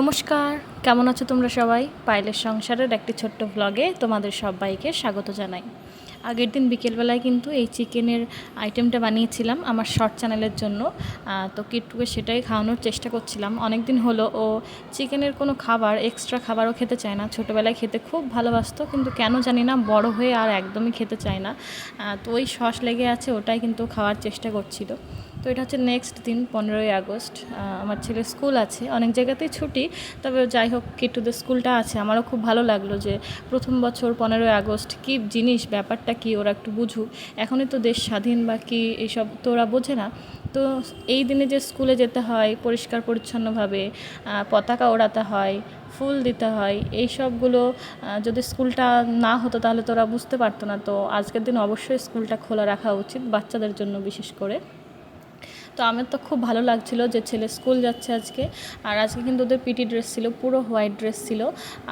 নমস্কার, কেমন আছো তোমরা সবাই? পাইলের সংসারের একটি ছোট্ট ব্লগে তোমাদের সবাইকে স্বাগত জানাই। আগের দিন বিকেলবেলায় কিন্তু এই চিকেনের আইটেমটা বানিয়েছিলাম আমার শর্ট চ্যানেলের জন্য। তো কিট্টুকে সেটাই খাওয়ানোর চেষ্টা করছিলাম। অনেক দিন হলো ও চিকেনের কোনো খাবার এক্সট্রা খাবারও খেতে চায় না। ছোটোবেলায় খেতে খুব ভালোবাসতো, কিন্তু কেন জানি না বড় হয়ে আর একদমই খেতে চায় না। তো ওই সস লেগে আছে, ওটাই কিন্তু খাওয়ার চেষ্টা করছিল। তো এটা হচ্ছে নেক্সট দিন, পনেরোই আগস্ট। আমার ছেলের স্কুল আছে। অনেক জায়গাতেই ছুটি, তবে যাই হোক কি টু কিট্টুদের স্কুলটা আছে। আমারও খুব ভালো লাগল যে প্রথম বছর পনেরোই আগস্ট কী জিনিস, ব্যাপারটা কি, ওরা একটু বুঝুক। এখনই তো দেশ স্বাধীন, বা কী এইসব তো ওরা বোঝে না। তো এই দিনে যে স্কুলে যেতে হয়, পরিষ্কার পরিচ্ছন্নভাবে পতাকা ওড়াতে হয়, ফুল দিতে হয়, এই সবগুলো যদি স্কুলটা না হতো, তাহলে তো ওরা বুঝতে পারতো না। তো আজকের দিন অবশ্যই স্কুলটা খোলা রাখা উচিত, বাচ্চাদের জন্য বিশেষ করে। তো আমার তো খুব ভালো লাগছিল যে ছেলে স্কুল যাচ্ছে আজকে। আর আজকে কিন্তু ওদের পিটি ড্রেস ছিল, পুরো হোয়াইট ড্রেস ছিল।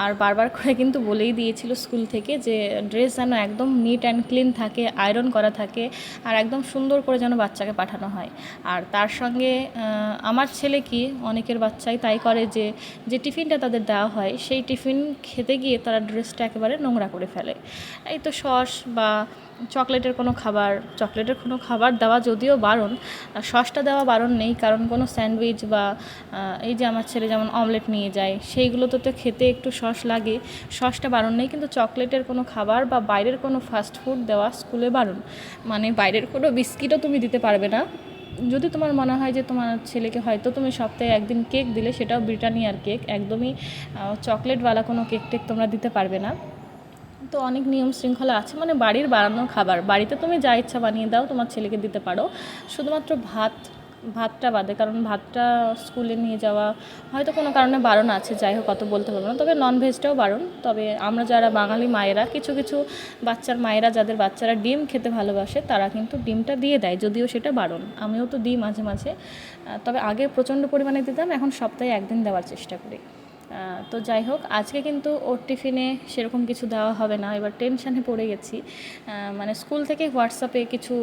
আর বারবার করে কিন্তু বলেই দিয়েছিল স্কুল থেকে যে ড্রেস যেন একদম নিট অ্যান্ড ক্লিন থাকে আয়রন করা থাকে, আর একদম সুন্দর করে যেন বাচ্চাকে পাঠানো হয়। আর তার সঙ্গে আমার ছেলে কি, অনেকের বাচ্চাই তাই করে যে যে টিফিনটা তাদের দেওয়া হয়, সেই টিফিন খেতে গিয়ে তারা ড্রেসটা একেবারে নোংরা করে ফেলে। এই তো সস বা চকলেটের কোনো খাবার, চকলেটের কোনো খাবার দেওয়া যদিও বারণ সসটা দেওয়া বারণ নেই, কারণ কোনো স্যান্ডউইচ বা এই যে আমার ছেলে যেমন অমলেট নিয়ে যায় সেইগুলোতে তো খেতে একটু সস লাগে, সসটা বারণ নেই, কিন্তু চকলেটের কোনো খাবার বা বাইরের কোনো ফাস্ট ফুড দেওয়া স্কুলে বারণ। মানে বাইরের কোনো বিস্কিটও তুমি দিতে পারবে না। যদি তোমার মনে হয় যে তোমার ছেলেকে হয়তো তুমি সপ্তাহে একদিন কেক দিলে, সেটাও ব্রিটানিয়ার কেক, একদমই চকলেটওয়ালা কোনো কেক টেক তোমরা দিতে পারবে না। তো অনেক নিয়ম শৃঙ্খলা আছে মানে বাড়ির বানানো খাবার। বাড়িতে তুমি যা ইচ্ছা বানিয়ে দাও, তোমার ছেলেকে দিতে পারো। শুধুমাত্র ভাত, ভাতটা বাদে, কারণ ভাতটা স্কুলে নিয়ে যাওয়া হয়তো কোনো কারণে বারণ আছে, যাই হোক অত বলতে পারব না। তবে নন ভেজটাও বারণ। তবে আমরা যারা বাঙালি মায়েরা, কিছু কিছু বাচ্চার মায়েরা, যাদের বাচ্চারা ডিম খেতে ভালোবাসে, তারা কিন্তু ডিমটা দিয়ে দেয়, যদিও সেটা বারণ। আমিও তো দিই মাঝে মাঝে। তবে আগে প্রচণ্ড পরিমাণে দিতাম, এখন সপ্তাহে একদিন দেওয়ার চেষ্টা করি। তো যাই হোক, আজকে কিন্তু ওর টিফিনে সেরকম কিছু দেওয়া হবে না। এবার টেনশানে পড়ে গেছি। মানে স্কুল থেকে হোয়াটসঅ্যাপে কিছু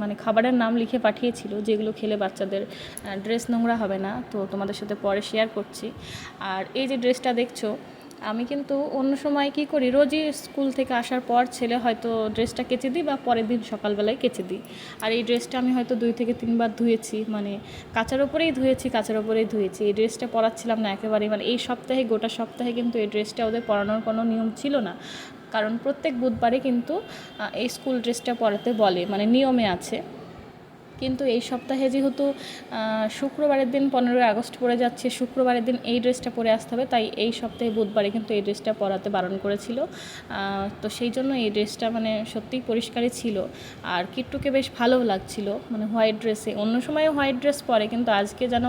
মানে খাবারের নাম লিখে পাঠিয়েছিল, যেগুলো খেলে বাচ্চাদের ড্রেস নোংরা হবে না। তো তোমাদের সাথে পরে শেয়ার করছি। আর এই যে ড্রেসটা দেখছ আমি কিন্তু অন্য সময় কি করি? রোজই স্কুল থেকে আসার পর ছেলে হয়তো ড্রেসটা কেচে দিই বা পরের দিন সকালবেলায় কেচে দিই। আর এই ড্রেসটা আমি হয়তো দুই থেকে তিনবার ধুয়েছি মানে কাচার ওপরেই ধুয়েছি, কাচার ওপরেই ধুয়েছি। এই ড্রেসটা পরাচ্ছিলাম না একেবারেই মানে এই সপ্তাহে, গোটা সপ্তাহে কিন্তু এই ড্রেসটা ওদের পরানোর কোনো নিয়ম ছিল না। কারণ প্রত্যেক বুধবারে কিন্তু এই স্কুল ড্রেসটা পরাতে বলে মানে নিয়মে আছে। কিন্তু এই সপ্তাহে যেহেতু শুক্রবারের দিন পনেরোই আগস্ট পরে যাচ্ছে, শুক্রবারের দিন এই ড্রেসটা পরে আসতে হবে, তাই এই সপ্তাহে বুধবারে কিন্তু এই ড্রেসটা পরাতে বারণ করেছিল। তো সেই জন্য এই ড্রেসটা মানে সত্যিই পরিষ্কারই ছিল। আর কিট্টুকে বেশ ভালোও লাগছিল মানে হোয়াইট ড্রেসে। অন্য সময় হোয়াইট ড্রেস পরে, কিন্তু আজকে যেন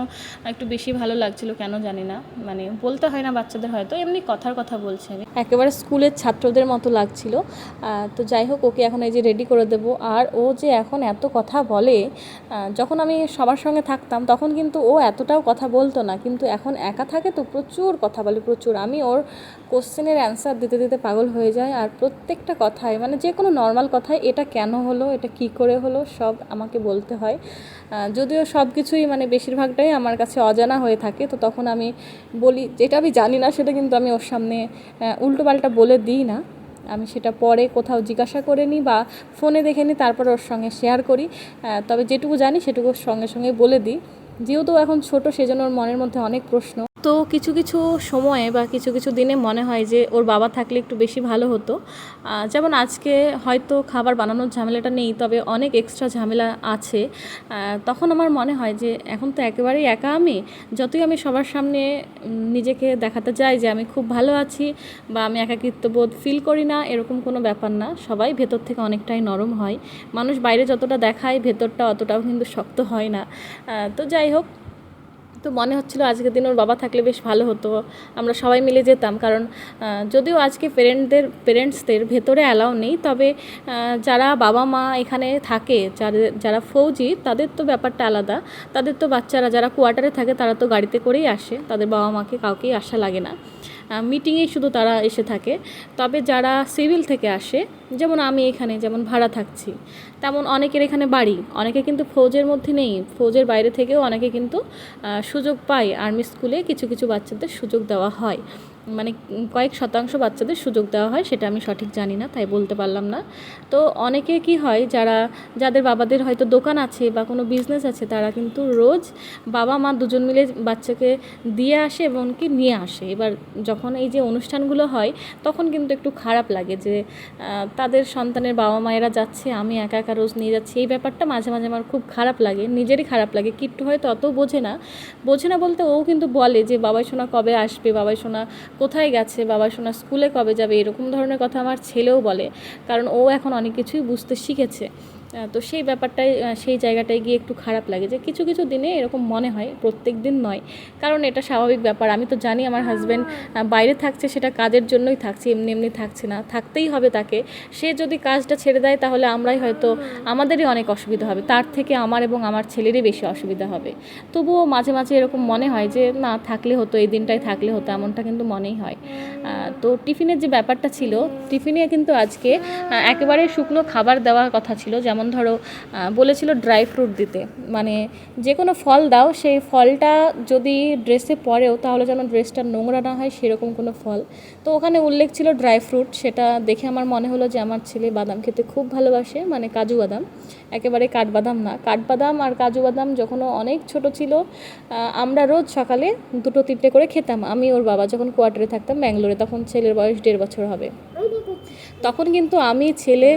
একটু বেশি ভালো লাগছিল, কেন জানি না। মানে বলতে হয় না বাচ্চাদের হয়তো, এমনি কথার কথা বলছি। আমি একেবারে স্কুলের ছাত্রদের মতো লাগছিল। তো যাই হোক, ওকে এখন এই যে রেডি করে দেবো। আর ও যে এখন এত কথা বলে যখন আমি সবার সঙ্গে থাকতাম, তখন কিন্তু ও এতটাও কথা বলতো না। কিন্তু এখন একা থাকে তো প্রচুর কথা বলে, প্রচুর। আমি ওর কোশ্চেনের অ্যান্সার দিতে দিতে পাগল হয়ে যায় আর প্রত্যেকটা কথায় মানে যে কোনো নর্মাল কথায় এটা কেন হলো, এটা কি করে হলো, সব আমাকে বলতে হয়। যদিও সব কিছুই মানে বেশিরভাগটাই আমার কাছে অজানা হয়ে থাকে, তো তখন আমি বলি, যেটা আমি জানি না, সেটা কিন্তু আমি ওর সামনে উল্টোপাল্টা বলে দিই না। আমি সেটা পরে কোথাও জিজ্ঞাসা করে নিই বা ফোনে দেখে নিই, তারপর ওর সঙ্গে শেয়ার করি। তবে যেটুকু জানি সেটুকু সঙ্গে সঙ্গে বলে দিই। যেহেতু এখন ছোট, সেজন্য ওর মনের মধ্যে অনেক প্রশ্ন। তো কিছু কিছু সময়ে বা কিছু কিছু দিনে মনে হয় যে ওর বাবা থাকলে একটু বেশি ভালো হতো। যেমন আজকে হয়তো খাবার বানানোর ঝামেলাটা নেই, তবে অনেক এক্সট্রা ঝামেলা আছে। তখন আমার মনে হয় যে এখন তো একেবারেই একা আমি, যতই আমি সবার সামনে নিজেকে দেখাতে চাই যে আমি খুব ভালো আছি বা আমি একাকিত্ব বোধ ফিল করি না, এরকম কোনো ব্যাপার না। সবাই ভেতর থেকে অনেকটাই নরম হয়। মানুষ বাইরে যতটা দেখায়, ভেতরটা অতটাও কিন্তু শক্ত হয় না। তো যাই হোক তো মনে হচ্ছিল আজকের দিন ওর বাবা থাকলে বেশ ভালো হতো। আমরা সবাই মিলে যেতাম কারণ যদিও আজকে পেরেন্টদের পেরেন্টসদের ভেতরে অ্যালাউ নেই, তবে যারা বাবা মা এখানে থাকে যাদের যারা ফৌজি, তাদের তো ব্যাপারটা আলাদা। তাদের তো বাচ্চারা, যারা কোয়ার্টারে থাকে, তারা তো গাড়িতে করেই আসে। তাদের বাবা মাকে কাউকেই আসা লাগে না। মিটিংয়েই শুধু তারা এসে থাকে। তবে যারা সিভিল থেকে আসে, যেমন আমি এখানে, যেমন ভাড়া থাকছি, তেমন অনেকের এখানে বাড়ি, অনেকে কিন্তু ফৌজের মধ্যে নেই। ফৌজের বাইরে থেকেও অনেকে কিন্তু সুযোগ পায় আর্মি স্কুলে কিছু কিছু বাচ্চাদের সুযোগ দেওয়া হয়। মানে কয়েক শতাংশ বাচ্চাদের সুযোগ দেওয়া হয়, সেটা আমি সঠিক জানি না, তাই বলতে পারলাম না। তো অনেকে কি হয়, যারা, যাদের বাবাদের হয়তো দোকান আছে বা কোনো বিজনেস আছে, তারা কিন্তু রোজ বাবা, মা দুজন মিলে বাচ্চাকে দিয়ে আসে এবং কি নিয়ে আসে। এবার যখন এই যে অনুষ্ঠানগুলো হয়, তখন কিন্তু একটু খারাপ লাগে যে তাদের সন্তানের বাবা মায়েরা যাচ্ছে, আমি একা একা রোজ নিয়ে যাচ্ছি। এই ব্যাপারটা মাঝে মাঝে আমার খুব খারাপ লাগে, নিজেরই খারাপ লাগে। কিট্টু হয়তো অত বোঝে না। বোঝে না বলতে ও কিন্তু বলে যে, বাবাই সোনা কবে আসবে? বাবাই সোনা কোথায় গেছে, বাবা সোনা স্কুলে কবে যাবে, এরকম ধরনের কথা আমার ছেলেও বলে। কারণ ও এখন অনেক কিছুই বুঝতে শিখেছে। তো সেই ব্যাপারটাই সেই জায়গাটায় গিয়ে একটু খারাপ লাগে যে কিছু কিছু দিনে এরকম মনে হয় প্রত্যেক দিন নয়। কারণ এটা স্বাভাবিক ব্যাপার। আমি তো জানি আমার হাজব্যান্ড বাইরে থাকছে সেটা কাজের জন্যই থাকছে এমনি এমনি থাকছে না। থাকতেই হবে তাকে। সে যদি কাজটা ছেড়ে দেয় তাহলে আমরাই হয়তো আমাদেরই অনেক অসুবিধা হবে। তার থেকে আমার এবং আমার ছেলেরই বেশি অসুবিধা হবে। তবুও মাঝে মাঝে এরকম মনে হয় যে না থাকলে হতো এই দিনটাই থাকলে হতো এমনটা কিন্তু মনেই হয়। তো টিফিনের যে ব্যাপারটা ছিল টিফিনে কিন্তু আজকে একেবারে শুকনো খাবার দেওয়ার কথা ছিল। যেমন ধরো আহ, বলেছিল ড্রাই ফ্রুট দিতে। মানে যে কোনো ফল দাও সেই ফলটা যদি ড্রেসে পরেও তাহলে যেন ড্রেসটা নোংরা না হয় সেরকম কোনো ফল। তো ওখানে উল্লেখ ছিল ড্রাই ফ্রুট সেটা দেখে আমার মনে হলো যে আমার ছেলে বাদাম খেতে খুব ভালোবাসে মানে কাজু বাদাম। একেবারে কাঠবাদাম না। কাঠবাদাম আর কাজু বাদাম যখন অনেক ছোট ছিল আমরা রোজ সকালে দুটো তিনটে করে খেতাম। আমি ওর বাবা যখন কোয়ার্টারে থাকতাম ব্যাঙ্গালোরে তখন ছেলের বয়স দেড় বছর হবে। তখন কিন্তু আমি ছেলে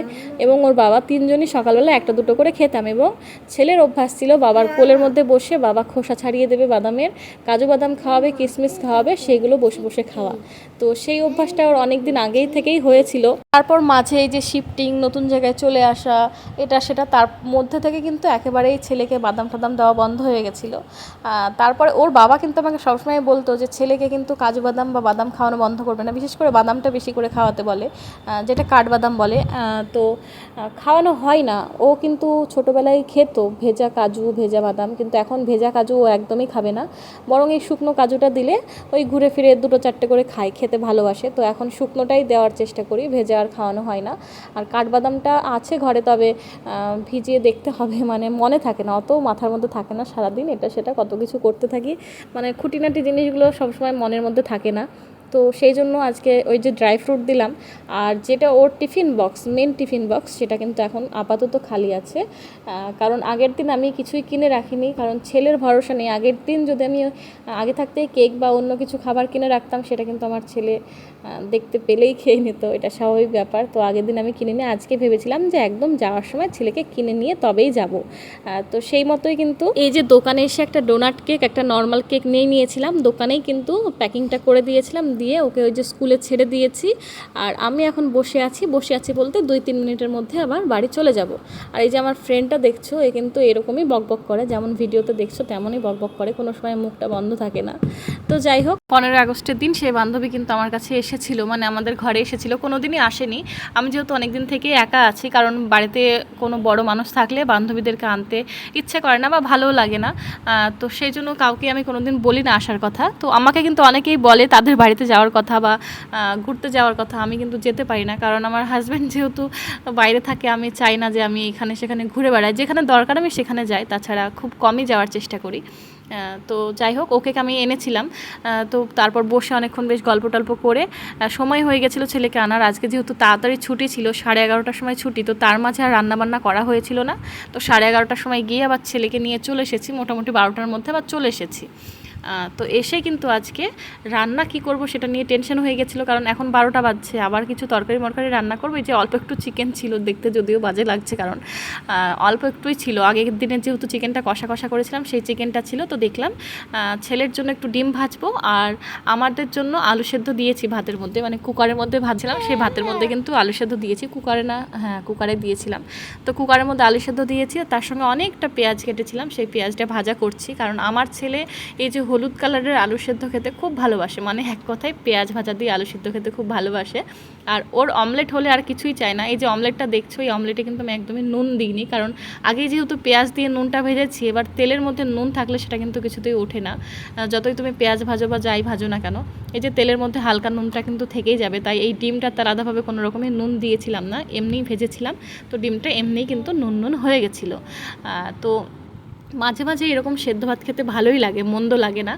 এবং ওর বাবা তিনজনই সকালবেলা একটা দুটো করে খেতাম এবং ছেলের অভ্যাস ছিল বাবার কোলের মধ্যে বসে বাবা খোসা ছাড়িয়ে দেবে বাদামের কাজু বাদাম খাওয়াবে কিশমিশ খাওয়াবে সেগুলো বসে বসে খাওয়া। তো সেই অভ্যাসটা ওর অনেক দিন আগেই থেকেই হয়েছিল। তারপর মাঝে এই যে শিফটিং নতুন জায়গায় চলে আসা এটা সেটা তার মধ্যে থেকে কিন্তু একেবারেই ছেলেকে বাদাম টাদাম দেওয়া বন্ধ হয়ে গেছিল। তারপরে ওর বাবা কিন্তু আমাকে সবসময় বলতো যে ছেলেকে কিন্তু কাজু বাদাম বা বাদাম খাওয়ানো বন্ধ করবে না। বিশেষ করে বাদামটা বেশি করে খাওয়াতে বলে। আহ, যেটা কাঠবাদাম বলে তো খাওয়ানো হয় না। ও কিন্তু ছোটোবেলায় খেত ভেজা কাজু, ভেজা বাদাম, কিন্তু এখন ভেজা কাজু ও একদমই খাবে না। বরং এই শুকনো কাজুটা দিলে ওই ঘুরে ফিরে দুটো চারটে করে খায়, খেতে ভালোবাসে। তো এখন শুকনোটাই দেওয়ার চেষ্টা করি, ভেজে আর খাওয়ানো হয় না। আর কাঠবাদামটা আছে ঘরে, তবে ভিজিয়ে দেখতে হবে মানে মনে থাকে না, অত মাথার মধ্যে থাকে না সারাদিন। এটা সেটা কত কিছু করতে থাকি মানে খুঁটিনাটি জিনিসগুলো সবসময় মনের মধ্যে থাকে না। তো সেই জন্য আজকে ওই যে ড্রাই ফ্রুট দিলাম, আর যেটা ওর tiffin box main tiffin box সেটা কিন্তু এখন আপাতত খালি আছে। কারণ আগের দিন আমি কিছুই কিনে রাখিনি, কারণ ছেলের ভরসা নেই। আগের দিন যদি আমি আগে থাকতেই কেক বা অন্য কিছু খাবার কিনে রাখতাম, সেটা কিন্তু আমার ছেলে দেখতে পেলেই খেয়ে নিত, এটা স্বাভাবিক ব্যাপার। তো আগের দিন আমি কিনে নিয়ে, আজকে ভেবেছিলাম যে একদম যাওয়ার সময় ছেলেকে কিনে নিয়ে তবেই যাব। তো সেই মতোই কিন্তু এই যে দোকানে এসে একটা ডোনাট কেক একটা নর্মাল কেক নিয়ে নিয়েছিলাম, দোকানেই কিন্তু প্যাকিংটা করে দিয়েছিলাম, দিয়ে ওকে ওই যে স্কুলে ছেড়ে দিয়েছি। আর আমি এখন বসে আছি বসে আছি বলতে দুই তিন মিনিটের মধ্যে আবার বাড়ি চলে যাব। আর এই যে আমার ফ্রেন্ডটা দেখছ, এ কিন্তু এরকমই বকবক করে, যেমন ভিডিওতে দেখছ তেমনই বকবক করে, কোনো সময় মুখটা বন্ধ থাকে না। তো যাই হোক, পনেরোই আগস্টের দিন সেই বান্ধবী কিন্তু আমার কাছে এসেছিল মানে আমাদের ঘরে এসেছিল কোনো দিনই আসেনি। আমি যেহেতু অনেক দিন থেকে একা আছি, কারণ বাড়িতে কোনো বড় মানুষ থাকলে বান্ধবীদেরকে আনতে ইচ্ছে করে না বা ভালোও লাগে না। তো সেই জন্য কাউকে আমি কোনোদিন বলি না আসার কথা। তো আমাকে কিন্তু অনেকেই বলে তাদের বাড়িতে যাওয়ার কথা বা ঘুরতে যাওয়ার কথা, আমি কিন্তু যেতে পারি না। কারণ আমার হাজব্যান্ড যেহেতু বাইরে থাকে, আমি চাই না যে আমি এখানে সেখানে ঘুরে বেড়াই। যেখানে দরকার আমি সেখানে যাই, তাছাড়া খুব কমই যাওয়ার চেষ্টা করি। তো যাই হোক, ওকে আমি এনেছিলাম। তো তারপর বসে অনেকক্ষণ বেশ গল্প টল্প করে সময় হয়ে গেছিল ছেলেকে আনার। আজকে যেহেতু তাড়াতাড়ি ছুটি ছিল, সাড়ে এগারোটার সময় ছুটি, তো তার মাঝে আর রান্নাবান্না করা হয়েছিল না। তো সাড়ে এগারোটার সময় গিয়ে আবার ছেলেকে নিয়ে চলে এসেছি, মোটামুটি বারোটার মধ্যে আবার চলে এসেছি। তো এসে কিন্তু আজকে রান্না কি করব সেটা নিয়ে টেনশন হয়ে গেছিল, কারণ এখন বারোটা বাজছে। আবার কিছু তরকারি মরকারি রান্না করব। এই যে অল্প একটু চিকেন ছিল, দেখতে যদিও বাজে লাগছে, কারণ অল্প একটুই ছিল। আগের দিনে যেহেতু চিকেনটা কষা কষা করেছিলাম, সেই চিকেনটা ছিল। তো দেখলাম ছেলের জন্য একটু ডিম ভাজবো আর আমাদের জন্য আলু সেদ্ধ দিয়েছি ভাতের মধ্যে। মানে কুকারের মধ্যে ভাজছিলাম, সেই ভাতের মধ্যে কিন্তু আলু সেদ্ধ দিয়েছি। কুকারে না হ্যাঁ কুকারে দিয়েছিলাম। তো কুকারের মধ্যে আলু সেদ্ধ দিয়েছি তার সঙ্গে অনেকটা পেঁয়াজ কেটেছিলাম। সেই পেঁয়াজটা ভাজা করছি, কারণ আমার ছেলে এই যে হলুদ কালারের আলু সেদ্ধ খেতে খুব ভালোবাসে। মানে এক কথায় পেঁয়াজ ভাজা দিয়ে আলু সেদ্ধ খেতে খুব ভালোবাসে। আর ওর অমলেট হলে আর কিছুই চায় না। এই যে অমলেটটা দেখছ, এই অমলেটে কিন্তু আমি একদমই নুন দিইনি। কারণ আগে যেহেতু পেঁয়াজ দিয়ে নুনটা ভেজেছি, এবার তেলের মধ্যে নুন থাকলে সেটা কিন্তু কিছুতেই ওঠে না। যতই তুমি পেঁয়াজ ভাজো বা যাই ভাজো না কেন, এই যে তেলের মধ্যে হালকা নুনটা কিন্তু থেকেই যাবে। তাই এই ডিমটা তার আলাদাভাবে কোনো রকমের নুন দিয়েছিলাম না, এমনিই ভেজেছিলাম। তো ডিমটা এমনিই কিন্তু নুন নুন হয়ে গেছিল। তো মাঝে মাঝে এরকম সেদ্ধ ভাত খেতে ভালোই লাগে, মন্দ লাগে না।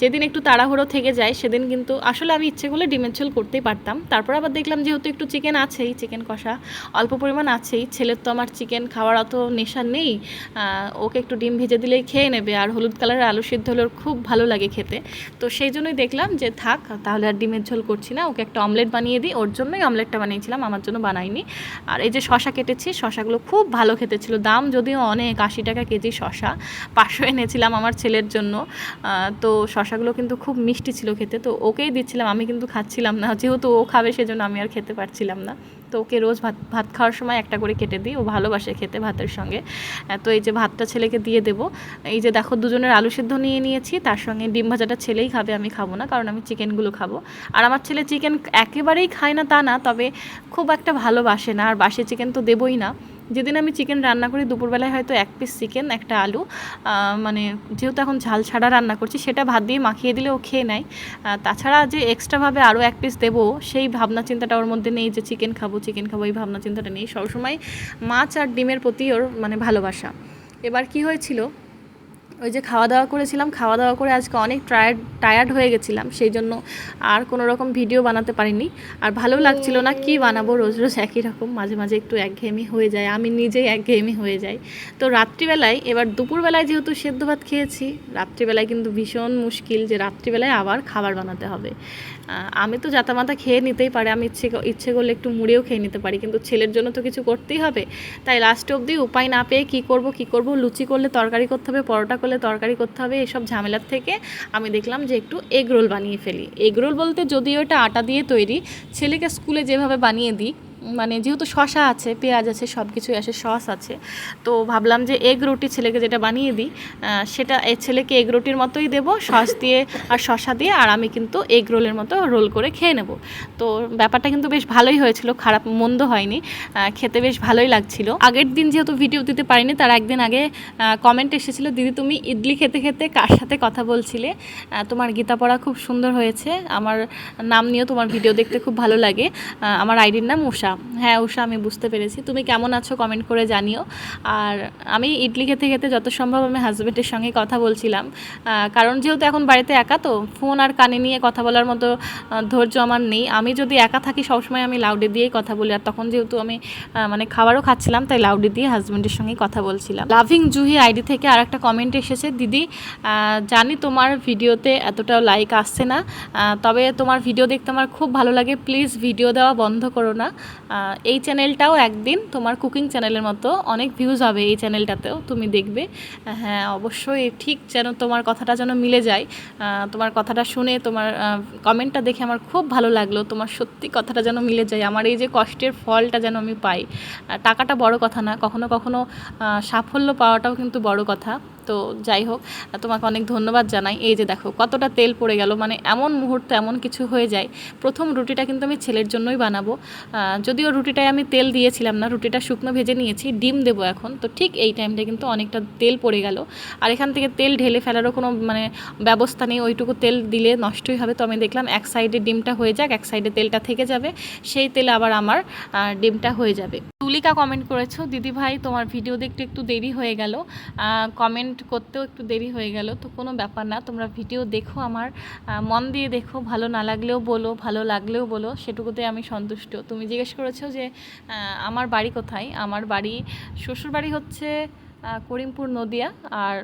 যেদিন একটু তাড়াহুড়ো থেকে যায়, সেদিন কিন্তু আসলে আমি ইচ্ছে করলে ডিমের ঝোল করতেই পারতাম। তারপর আবার দেখলাম যেহেতু একটু চিকেন আছেই চিকেন কষা অল্প পরিমাণ আছেই, ছেলের তো আমার চিকেন খাওয়ার অত নেশা নেই। ওকে একটু ডিম ভেজে দিলেই খেয়ে নেবে, আর হলুদ কালারের আলু সিদ্ধ হলে খুব ভালো লাগে খেতে। তো সেই জন্যই দেখলাম যে থাক, তাহলে আর ডিমের ঝোল করছি না, ওকে একটা অমলেট বানিয়ে দিই। ওর জন্যই অমলেটটা বানিয়েছিলাম, আমার জন্য বানাইনি। আর এই যে শশা কেটেছি, শশাগুলো খুব ভালো খেতে ছিল, দাম যদিও অনেক, আশি টাকা কেজি শশা। পাঁচশো এনেছিলাম আমার ছেলের জন্য। তো শশাগুলো কিন্তু খুব মিষ্টি ছিল খেতে। তো ওকেই দিচ্ছিলাম, আমি কিন্তু খাচ্ছিলাম না। যেহেতু ও খাবে সেজন্য আমি আর খেতে পারছিলাম না। তো ওকে রোজ ভাত ভাত খাওয়ার সময় একটা করে কেটে দিই। ও ভালোবাসে খেতে ভাতের সঙ্গে। তো এই যে ভাতটা ছেলেকে দিয়ে দেবো। এই যে দেখো দুজনের আলু সেদ্ধ নিয়ে নিয়েছি। তার সঙ্গে ডিম ভাজাটা ছেলেই খাবে, আমি খাব না। কারণ আমি চিকেনগুলো খাব। আর আমার ছেলে চিকেন একেবারেই খায় না তা না। তবে খুব একটা ভালোবাসে না। আর বাসি চিকেন তো দেবই না। যেদিন আমি চিকেন রান্না করি, দুপুরবেলায় হয়তো এক পিস চিকেন একটা আলু মানে যেহেতু এখন ঝাল ছাড়া রান্না করছি, সেটা ভাত দিয়ে মাখিয়ে দিলে ও খেয়ে নেয়। তাছাড়া যে এক্সট্রাভাবে আরও এক পিস দেবো, সেই ভাবনা চিন্তাটা ওর মধ্যে নেই যে চিকেন খাব চিকেন খাব, এই ভাবনা চিন্তাটা নেই। সবসময় মাছ আর ডিমের প্রতি ওর মানে ভালোবাসা। এবার কি হয়েছিল ওই যে খাওয়া দাওয়া করেছিলাম খাওয়া দাওয়া করে আজকে অনেক টায়ার্ড টায়ার্ড হয়ে গেছিলাম, সেই জন্য আর কোনো রকম ভিডিও বানাতে পারিনি। আর ভালো লাগছিল না কি বানাবো, রোজ রোজ একই রকম, মাঝে মাঝে একটু একঘেয়েমি হয়ে যায়, আমি নিজেই একঘেয়েমি হয়ে যাই। তো রাত্রিবেলায়, এবার দুপুরবেলায় যেহেতু সেদ্ধ ভাত খেয়েছি, রাত্রিবেলায় কিন্তু ভীষণ মুশকিল যে রাত্রিবেলায় আবার খাবার বানাতে হবে। আমি তো জাতামাতা খেয়ে নিতেই পারি, আমি ইচ্ছে ইচ্ছে করলে একটু মুড়েও খেয়ে নিতে পারি, কিন্তু ছেলের জন্য তো কিছু করতেই হবে। তাই লাস্ট অবধি উপায় না পেয়ে কী করব কী করব, লুচি করলে তরকারি করতে হবে, পরোটা করলে তরকারি করতে হবে, এসব ঝামেলার থেকে আমি দেখলাম যে একটু এগরোল বানিয়ে ফেলি। এগরোল বলতে যদিও এটা আটা দিয়ে তৈরি, ছেলেকে স্কুলে যেভাবে বানিয়ে দিই মানে যেহেতু শশা আছে, পেঁয়াজ আছে সব কিছুই আছে সস আছে, তো ভাবলাম যে এগ রুটি ছেলেকে যেটা বানিয়ে দিই সেটা এ ছেলেকে এগ রুটির মতোই দেবো, সস দিয়ে আর শশা দিয়ে, আর আমি কিন্তু এগ রোলের মতো রোল করে খেয়ে নেব। তো ব্যাপারটা কিন্তু বেশ ভালোই হয়েছিল, খারাপ মন্দ হয়নি খেতে বেশ ভালোই লাগছিল। আগের দিন যেহেতু ভিডিও দিতে পারিনি, তার একদিন আগে কমেন্ট এসেছিল, দিদি, তুমি ইডলি খেতে খেতে কার সাথে কথা বলছিলে? তোমার গীতা পড়া খুব সুন্দর হয়েছে, আমার নাম নিয়েও তোমার ভিডিও দেখতে খুব ভালো লাগে আমার আইডির নাম উষা। হ্যাঁ উষা, আমি বুঝতে পেরেছি। তুমি কেমন আছো কমেন্ট করে জানিও। আর আমি ইডলি খেতে খেতে যত সম্ভব আমি হাজব্যান্ডের সঙ্গে কথা বলছিলাম। কারণ যেহেতু এখন বাড়িতে একা, তো ফোন আর কানে নিয়ে কথা বলার মতো ধৈর্য আমার নেই। আমি যদি একা থাকি, সবসময় আমি লাউডে দিয়েই কথা বলি। আর তখন যেহেতু আমি মানে খাবারও খাচ্ছিলাম, তাই লাউডে দিয়ে হাজব্যান্ডের সঙ্গে কথা বলছিলাম। লাভিং জুহি আইডি থেকে আর একটা কমেন্ট এসেছে, দিদি জানি তোমার ভিডিওতে এতটাও লাইক আসছে না। তবে তোমার ভিডিও দেখতে আমার খুব ভালো লাগে। প্লিজ ভিডিও দেওয়া বন্ধ করো না। এই চ্যানেলটাও একদিন তোমার কুকিং চ্যানেলের মতো অনেক ভিউজ হবে এই চ্যানেলটাতেও তুমি দেখবে। হ্যাঁ অবশ্যই ঠিক যেন তোমার কথাটা যেন মিলে যায়। তোমার কথাটা শুনে তোমার কমেন্টটা দেখে আমার খুব ভালো লাগল। তোমার সত্যি কথাটা যেন মিলে যায়, আমার এই যে কষ্টের ফলটা যেন আমি পাই। টাকাটা বড় কথা না, কখনো কখনো সাফল্য পাওয়াটাও কিন্তু বড় কথা। তো যাই হোক, তোমাকে অনেক ধন্যবাদ জানাই। এই যে দেখো, কতটা তেল পড়ে গেল মানে এমন মুহূর্তে এমন কিছু হয়ে যায়। প্রথম রুটিটা কিন্তু আমি ছেলের জন্যই বানাবো। যদিও রুটিটায় আমি তেল দিয়েছিলাম না, রুটিটা শুকনো ভেজে নিয়েছি, ডিম দেবো এখন। তো ঠিক এই টাইমটা কিন্তু অনেকটা তেল পড়ে গেল। আর এখান থেকে তেল ঢেলে ফেলারও কোনো মানে ব্যবস্থা নেই। ওইটুকু তেল দিলে নষ্টই হবে। তো আমি দেখলাম এক সাইডে ডিমটা হয়ে যাক, এক সাইডে তেলটা থেকে যাবে। সেই তেলে আবার আমার ডিমটা হয়ে যাবে। তুলিকা কমেন্ট করেছ দিদি ভাই তোমার ভিডিও দেখতে একটু দেরি হয়ে গেল। কমেন্ট করতেও একটু দেরি হয়ে গেল, তো কোনো ব্যাপার না, তোমরা ভিডিও দেখো আমার মন দিয়ে দেখো, ভালো না লাগলেও বলো, ভালো লাগলেও বলো, সেটুকুতে আমি সন্তুষ্ট। তুমি জিজ্ঞেস করেছ যে আমার বাড়ি কোথায়? আমার বাড়ি, শ্বশুর বাড়ি হচ্ছে করিমপুর নদিয়া, আর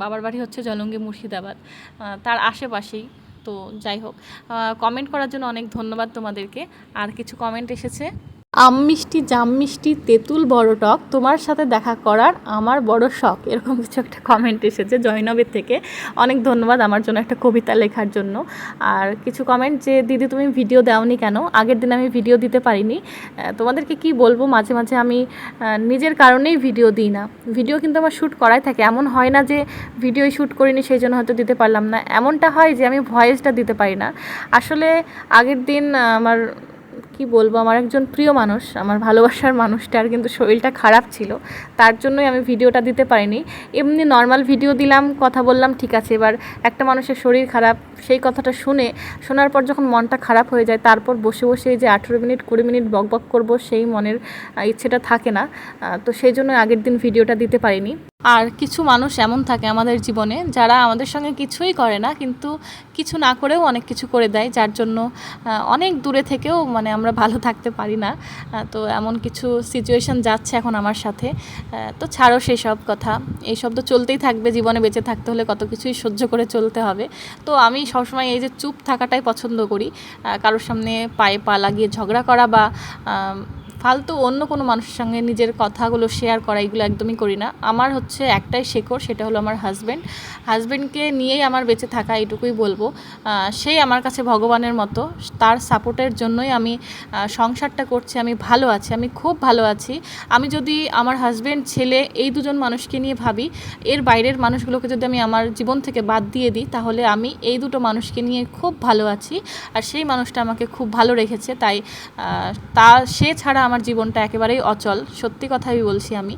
বাবার বাড়ি হচ্ছে জলঙ্গি মুর্শিদাবাদ তার আশেপাশেই, তো যাই হোক কমেন্ট করার জন্য অনেক ধন্যবাদ তোমাদেরকে। আর কিছু কমেন্ট এসেছে? আম মিষ্টি জাম মিষ্টি তেঁতুল, বড় টক, তোমার সাথে দেখা করার আমার বড় শখ। এরকম কিছু একটা কমেন্ট এসেছে জয়নবের থেকে। অনেক ধন্যবাদ আমার জন্য একটা কবিতা লেখার জন্য। আর কিছু কমেন্ট যে, দিদি, তুমি ভিডিও দাওনি কেন? আগের দিন আমি ভিডিও দিতে পারিনি। তোমাদেরকে কি বলব? মাঝে মাঝে আমি নিজের কারণেই ভিডিও দিই না। ভিডিও কিন্তু আমার শ্যুট করাই থাকে। এমন হয় না যে ভিডিও শ্যুট করিনি, সেই জন্য হয়তো দিতে পারলাম না। এমনটা হয় যে, আমি ভয়েসটা দিতে পারি না। আসলে আগের দিন আমার কি বলব, আমার একজন প্রিয় মানুষ, আমার ভালোবাসার মানুষটার কিন্তু শরীরটা খারাপ ছিল, তার জন্যই আমি ভিডিওটা দিতে পারিনি। এমনি নর্মাল ভিডিও দিলাম, কথা বললাম, ঠিক আছে, এবার একটা মানুষের শরীর খারাপ সেই কথাটা শুনে, শোনার পর যখন মনটা খারাপ হয়ে যায়, তারপর বসে বসে যে আঠেরো মিনিট, কুড়ি মিনিট বক বক করব, সেই মনের ইচ্ছেটা থাকে না। তো সেই জন্য আগের দিন ভিডিওটা দিতে পারিনি। আর কিছু মানুষ এমন থাকে আমাদের জীবনে, যারা আমাদের সঙ্গে কিছুই করে না, কিন্তু কিছু না করেও অনেক কিছু করে দেয়, যার জন্য অনেক দূরে থেকেও মানে আমরা ভালো থাকতে পারি না। তো এমন কিছু সিচুয়েশন যাচ্ছে এখন আমার সাথে। তো ছাড়ো সেই সব কথা। এই সব তো চলতেই থাকবে, জীবনে বেঁচে থাকতে হলে কত কিছুই সহ্য করে চলতে হবে। তো আমি সবসময় এই যে চুপ থাকাটাই পছন্দ করি কারোর সামনে পায়ে পা লাগিয়ে ঝগড়া করা বা ফালতু অন্য কোনো মানুষের সঙ্গে নিজের কথাগুলো শেয়ার করা, এগুলো একদমই করি না। আমার হচ্ছে একটাই শেকড়, সেটা হলো আমার হাজব্যান্ড হাজব্যান্ডকে নিয়েই আমার বেঁচে থাকা এটুকুই বলব। সেই আমার কাছে ভগবানের মতো। তার সাপোর্টের জন্যই আমি সংসারটা করছি, আমি ভালো আছি, আমি খুব ভালো আছি। আমি যদি আমার হাজব্যান্ড ছেলে এই দুজন মানুষকে নিয়ে ভাবি, এর বাইরের মানুষগুলোকে যদি আমি আমার জীবন থেকে বাদ দিয়ে দিই, তাহলে আমি এই দুটো মানুষকে নিয়ে খুব ভালো আছি। আর সেই মানুষটা আমাকে খুব ভালো রেখেছে, তাই তা, সে ছাড়া আমার জীবনটা একেবারেই অচল। সত্যি কথাই বলছি আমি।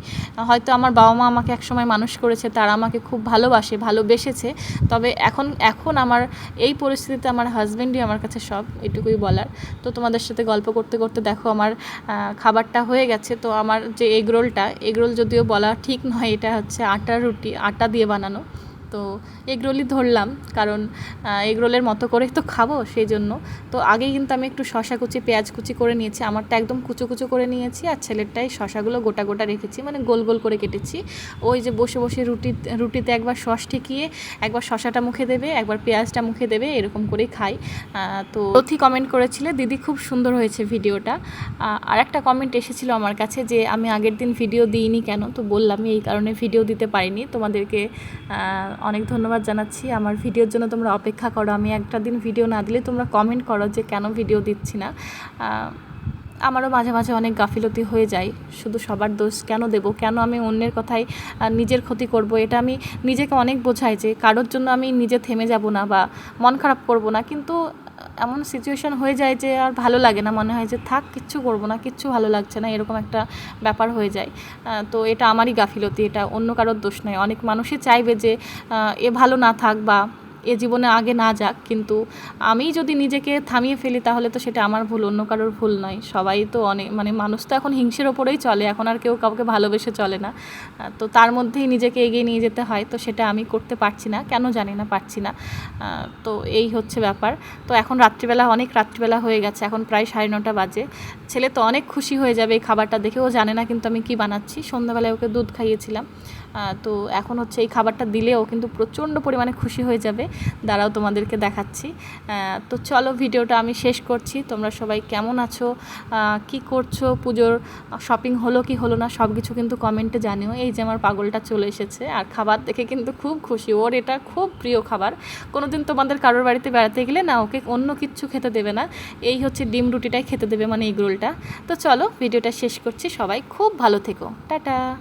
হয়তো আমার বাবা মা আমাকে একসময় মানুষ করেছে, তারা আমাকে খুব ভালোবাসে, ভালোবেসেছে। তবে এখন এখন আমার এই পরিস্থিতিতে আমার হাজব্যান্ডই আমার কাছে সব, এটুকুই বলার। তো তোমাদের সাথে গল্প করতে করতে দেখো আমার খাবারটা হয়ে গেছে। তো আমার যে এগরোলটা, এগরোল যদিও বলা ঠিক নয়, এটা হচ্ছে আটার রুটি, আটা দিয়ে বানানো। তো এগরোলই ধরলাম, কারণ এগরোলের মতো করে তো খাব সেই জন্য। তো আগে কিন্তু আমি একটু শশা কুচি, পেঁয়াজ কুচি করে নিয়েছি, আমারটা একদম কুচো কুচো করে নিয়েছি আর ছেলেরটাই শশাগুলো গোটা গোটা রেখেছি মানে গোল গোল করে কেটেছি। ওই যে বসে বসে রুটি, রুটিতে একবার সস ঠেকিয়ে, একবার শশাটা মুখে দেবে, একবার পেঁয়াজটা মুখে দেবে, এরকম করেই খাই। তো রথি কমেন্ট করেছিলে, দিদি খুব সুন্দর হয়েছে ভিডিওটা। আর একটা কমেন্ট এসেছিল আমার কাছে যে, আমি আগের দিন ভিডিও দিইনি কেন? তো বললাম, এই কারণে ভিডিও দিতে পারিনি। তোমাদেরকে অনেক ধন্যবাদ জানাচ্ছি। আমার ভিডিওর জন্য তোমরা অপেক্ষা করো। আমি একটা দিন ভিডিও না দিলে তোমরা কমেন্ট করো যে কেন ভিডিও দিচ্ছি না। আমারও মাঝে মাঝে অনেক গাফিলতি হয়ে যায়। শুধু সবার দোষ কেন দেব? কেন আমি অন্যের কথায় নিজের ক্ষতি করব? এটা আমি নিজেকে অনেক বোঝাই যে কারোর জন্য আমি নিজে থেমে যাব না বা মন খারাপ করব না। কিন্তু এমন সিচুয়েশন হয়ে যায় যে আর ভালো লাগে না। মনে হয় যে, থাক, কিচ্ছু করব না, কিচ্ছু ভালো লাগছে না। এরকম একটা ব্যাপার হয়ে যায়। তো এটা আমারই গাফিলতি, এটা অন্য কারোর দোষ নয়। অনেক মানুষই চাইবে যে এ ভালো না থাক বা এ জীবনে আগে না যাক, কিন্তু আমি যদি নিজেকে থামিয়ে ফেলি তাহলে তো সেটা আমার ভুল, অন্য কারোর ভুল নয়। সবাই তো অনেক মানে মানুষ তো এখন হিংসের ওপরেই চলে, এখন আর কেউ কাউকে ভালোবেসে চলে না। তো তার মধ্যেই নিজেকে এগিয়ে নিয়ে যেতে হয়, তো সেটা আমি করতে পারছি না, কেন জানি না, পারছি না। তো এই হচ্ছে ব্যাপার। তো এখন রাত্রিবেলা, অনেক রাত্রিবেলা হয়ে গেছে, এখন প্রায় সাড়ে নটা বাজে। ছেলে তো অনেক খুশি হয়ে যাবে এই খাবারটা দেখে, ও জানে না কিন্তু আমি কি বানাচ্ছি। সন্ধ্যাবেলায় ওকে দুধ খাইয়েছিলাম। তো এখন হচ্ছে এই খাবারটা দিলে ও কিন্তু প্রচণ্ড পরিমাণে খুশি হয়ে যাবে। দাঁড়াও তোমাদেরকে দেখাচ্ছি। তো চলো ভিডিওটা আমি শেষ করছি। তোমরা সবাই কেমন আছো? কি করছ? পুজোর শপিং হলো কি হলো না? সব কিছু কিন্তু কমেন্টে জানিও। এই যে আমার পাগলটা চলে এসেছে। আর খাবার দেখে কিন্তু খুব খুশি। ওর এটা খুব প্রিয় খাবার। কোনোদিন তোমাদের কারোর বাড়িতে বেড়াতে গেলে না, ওকে অন্য কিচ্ছু খেতে দেবে না। এই হচ্ছে ডিম রুটিটাই খেতে দেবে মানে এগ রোলটা তো চলো ভিডিওটা শেষ করছি। সবাই খুব ভালো থেকো। টাটা!